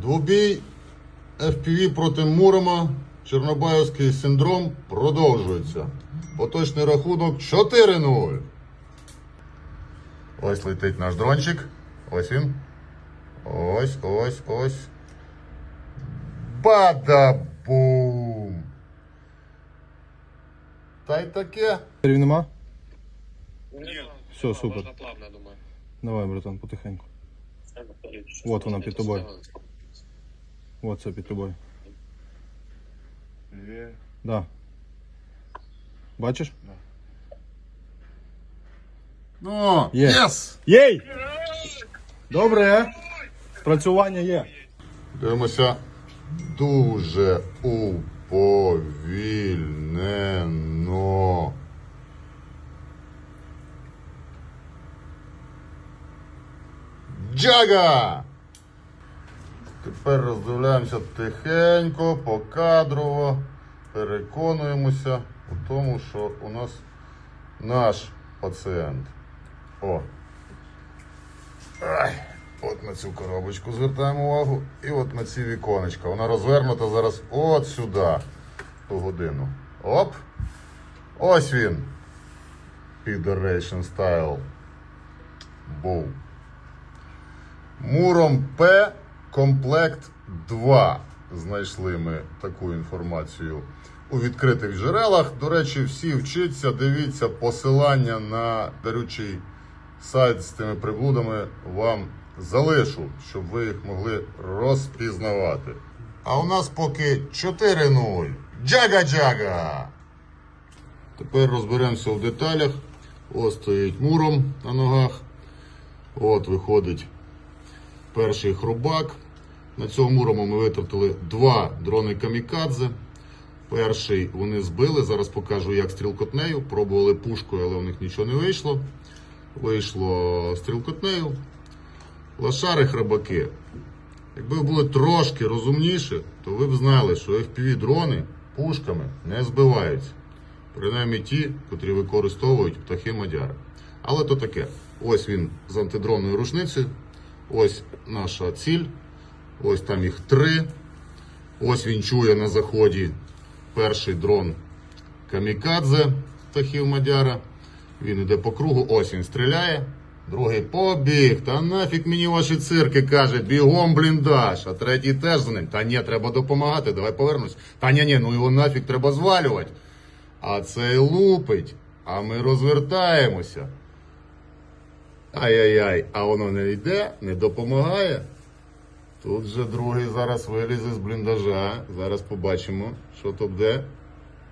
Двобій FPV проти Мурома. Чорнобаївський синдром продовжується. Поточний рахунок 4-0. Ось летить наш дрончик. Ось він. Ось, ось, ось. Бада-бум! Та й таке. Рів нема? Ні, Все, супер. Можна плавно, думаю. Давай, братан, потихеньку. Вот вона під тобою. От це під тобою. Да. Бачиш? Ну, Є. єс! Єй! Добре. Спрацювання є. Дивимося дуже уповільнено. Джага! Тепер роздивляємося тихенько, покадрово, переконуємося у тому, що у нас наш пацієнт. О! Ай, от на цю коробочку звертаємо увагу. І от на ці віконечка. Вона розвернута зараз от сюди. По годину. Оп! Ось він. Federation Style. Був. Муром П комплект 2. Знайшли ми таку інформацію у відкритих джерелах. До речі, всі вчиться, дивіться посилання на дарючий сайт з тими приблудами вам залишу, щоб ви їх могли розпізнавати. А у нас поки 4-0. Джага-джага! Тепер розберемося в деталях. Ось стоїть муром на ногах. От виходить перший хробак. На цьому мурому ми витратили два дрони камікадзе. Перший вони збили. Зараз покажу, як стрілкотнею. Пробували пушкою, але у них нічого не вийшло. Вийшло стрілкотнею. Лошари храбаки. Якби ви були трошки розумніші, то ви б знали, що FPV дрони пушками не збиваються. Принаймні ті, котрі використовують птахи мадяри. Але то таке. Ось він з антидронною рушницею. Ось наша ціль. Ось там їх три. Ось він чує на заході перший дрон Камікадзе птахів Мадяра. Він іде по кругу, ось він стріляє. Другий побіг. Та нафіг мені ваші цирки каже, бігом бліндаж. А третій теж за ним. Та ні, треба допомагати, давай повернусь. Та ні, ні, ну його нафіг треба звалювати. А цей лупить, а ми розвертаємося. Ай-яй-яй, а воно не йде, не допомагає. Тут же другий зараз вилізе з бліндажа. Зараз побачимо, що то буде.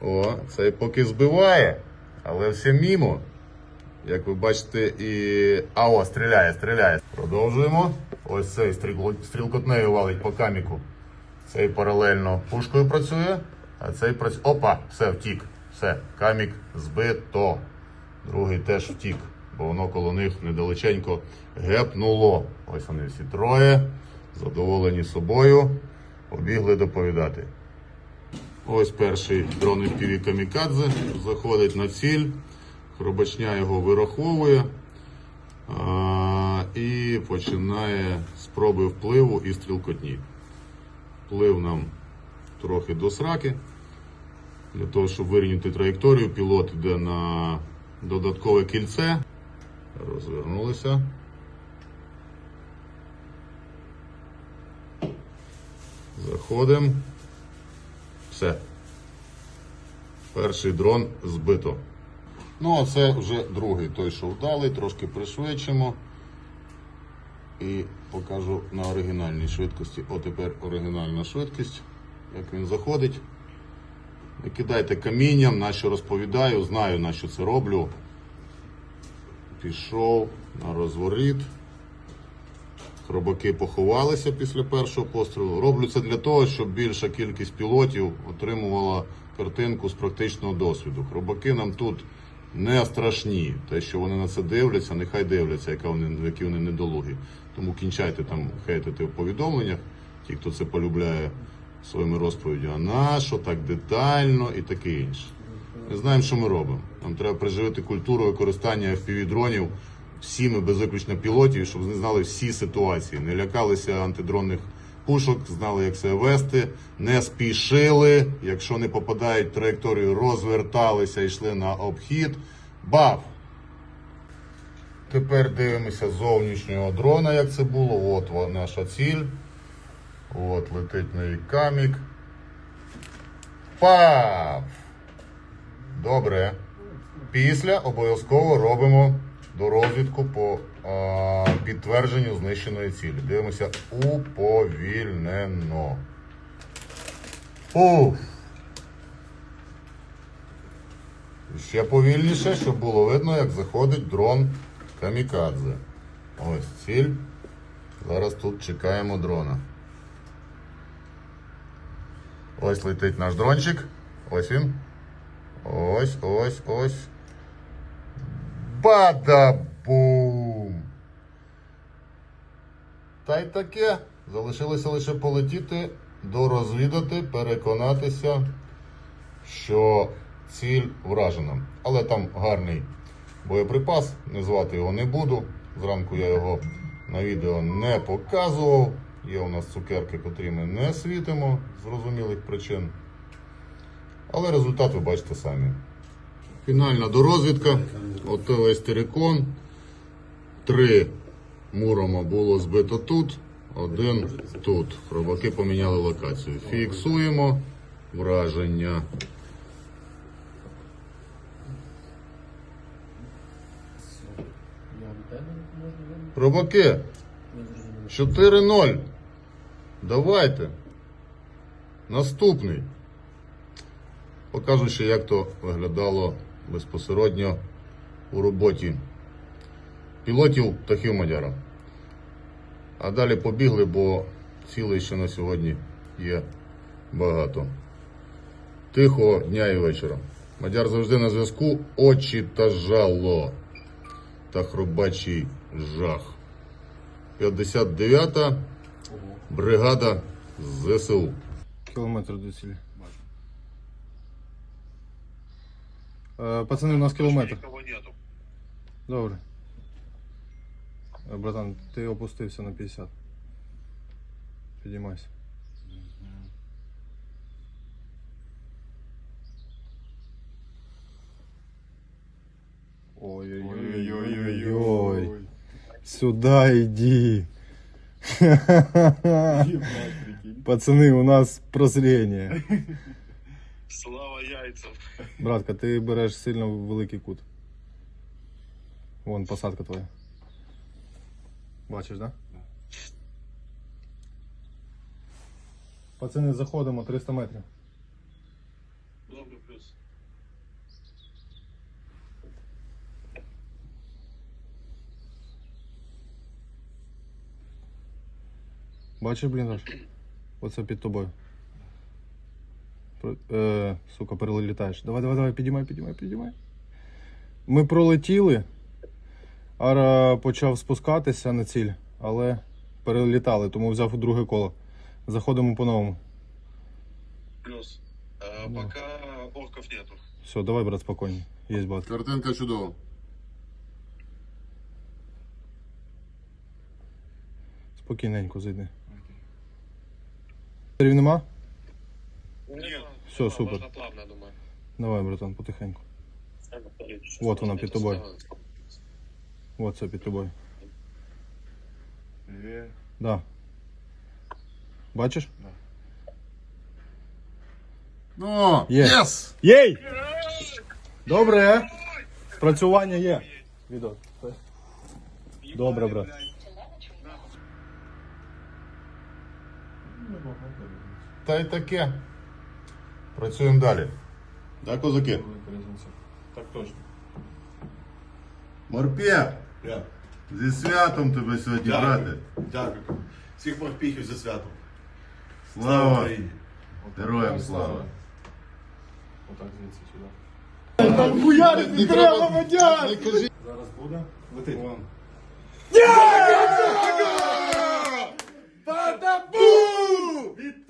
О, цей поки збиває, але все мімо. Як ви бачите, і. А о, стріляє, стріляє. Продовжуємо. Ось цей стріл... стрілкотнею валить по каміку. Цей паралельно пушкою працює, а цей працює. Опа, все, втік. Все, камік збито. Другий теж втік, бо воно коло них недалеченько гепнуло. Ось вони всі троє, задоволені собою, побігли доповідати. Ось перший дрон FPV Камікадзе заходить на ціль, хробачня його вираховує а, і починає спроби впливу і стрілкотні. Вплив нам трохи до сраки. Для того, щоб вирівняти траєкторію, пілот йде на додаткове кільце. Розвернулися. Заходимо. Все. Перший дрон збито. Ну, а це вже другий той, що вдалий, трошки пришвидшимо. І покажу на оригінальній швидкості. О, тепер оригінальна швидкість. Як він заходить. Не кидайте камінням, на що розповідаю, знаю, на що це роблю. Пішов на розворіт. Хробаки поховалися після першого пострілу. Роблю це для того, щоб більша кількість пілотів отримувала картинку з практичного досвіду. Хробаки нам тут не страшні. Те, що вони на це дивляться, нехай дивляться, яка вони, які вони недолугі. Тому кінчайте там хейтити в повідомленнях, ті, хто це полюбляє своїми розповідями. А на що так детально і таке інше. Ми знаємо, що ми робимо. Нам треба приживити культуру використання FPV-дронів всіми без виключення пілотів, щоб вони знали всі ситуації, не лякалися антидронних пушок, знали, як себе вести, не спішили. Якщо не попадають траєкторію, розверталися йшли на обхід. Бав! Тепер дивимося зовнішнього дрона, як це було. От наша ціль. От летить новий камік. Пав! Добре. Після обов'язково робимо дорозвідку по а, підтвердженню знищеної цілі. Дивимося уповільнено. Уф. Ще повільніше, щоб було видно, як заходить дрон Камікадзе. Ось ціль. Зараз тут чекаємо дрона. Ось летить наш дрончик. Ось він. Ось, ось, ось. Бадабум! Та й таке. Залишилося лише полетіти, дорозвідати, переконатися, що ціль вражена. Але там гарний боєприпас, назвати його не буду. Зранку я його на відео не показував. Є у нас цукерки, котрі ми не світимо з зрозумілих причин. Але результат ви бачите самі. Фінальна дорозвідка. Ото терикон. Три мурома було збито тут, один тут. Хробаки поміняли локацію. Фіксуємо враження. Хробаки. 4-0. Давайте. Наступний. Покажу ще, як то виглядало безпосередньо у роботі пілотів птахів Мадяра. А далі побігли, бо цілий ще на сьогодні є багато. Тихого дня і вечора. Мадяр завжди на зв'язку. Очі та жало. Та хробачий жах. 59-та бригада ЗСУ. Кілометр до цілі. пацани, у нас кілометр. Никого нету. Добре. Е, Братан, ти опустився на 50. Підіймайся. Ой-ой-ой-ой-ой. Сюда иди. Пацаны, у нас прозрение. Слава яйцам. Братка, ти береш сильно великий кут. Вон посадка твоя. Бачиш, да? Пацани, заходимо 300 метрів. Добрый плюс. Бачиш бліндаж? Оце під тобою. Е, сука, перелітаєш. Давай, давай, давай, підіймай, підіймай, підіймай. Ми пролетіли. Ара почав спускатися на ціль, але перелітали, тому взяв у друге коло. Заходимо по-новому. Плюс. А, Пока орков нету. Все, давай, брат, спокійно. Є бат. Картинка чудова. Спокійненько зайди. Терів нема? Нет. Всё, супер. Можно плавно, думаю. Давай, братан, потихеньку. Вот вона під тобою. От це під тобою. Да. Бачиш? Ну, Є. єс! Єй! Добре. Спрацювання є. Відео. Добре, брат. Та й таке. Працюємо далі. Да, козаки? Так точно. Морпє! Я. Зі святом тебе сьогодні, Дякую. брате. Дякую. Всіх морпіхів за святом. Слава! Україні! Героям слава! Отак звідси сюди. Хуярить, не треба, Мадяр! Зараз буде. Летить. Вон.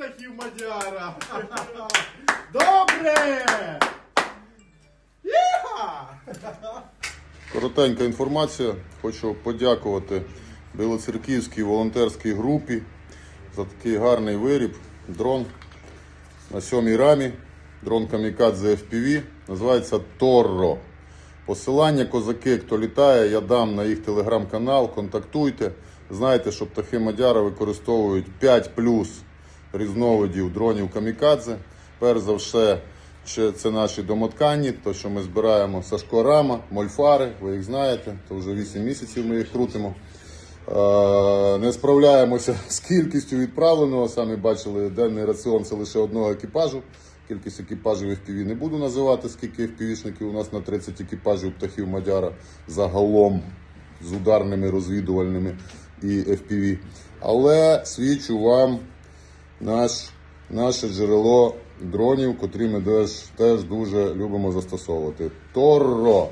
Від Мадяра! Добре! Коротенька інформація. Хочу подякувати Білоцерківській волонтерській групі, за такий гарний виріб. Дрон на сьомій рамі. Дрон Kamikadze FPV. Називається Торро. Посилання козаки, хто літає, я дам на їх телеграм-канал. Контактуйте. Знаєте, що птахи Мадяра використовують 5 плюс різновидів дронів Камікадзе. Перш за все, це наші домотканні, то що ми збираємо Сашко Рама, Мольфари, ви їх знаєте, то вже 8 місяців ми їх крутимо. Е, Не справляємося з кількістю відправленого. Самі бачили, денний раціон це лише одного екіпажу. Кількість екіпажів FPV не буду називати, скільки FPV-шників у нас на 30 екіпажів птахів Мадяра загалом з ударними розвідувальними і FPV. Але свідчу вам наш, наше джерело дронів, котрі ми теж, дуже любимо застосовувати. Торро.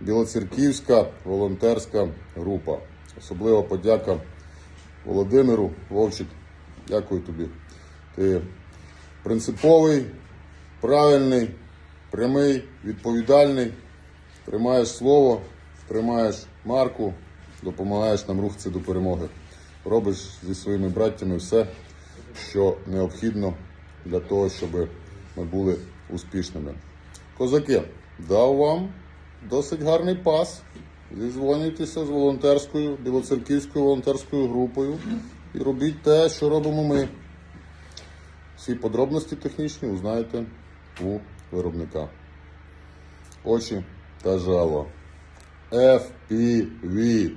Білоцерківська волонтерська група. Особлива подяка Володимиру Вовчик. Дякую тобі. Ти принциповий, правильний, прямий, відповідальний. Тримаєш слово, тримаєш марку, допомагаєш нам рухатися до перемоги. Робиш зі своїми браттями все, що необхідно для того, щоб ми були успішними. Козаки, дав вам досить гарний пас. Зізвонюйтеся з волонтерською, білоцерківською волонтерською групою і робіть те, що робимо ми. Всі подробності технічні узнаєте у виробника. Очі та жало. FPV.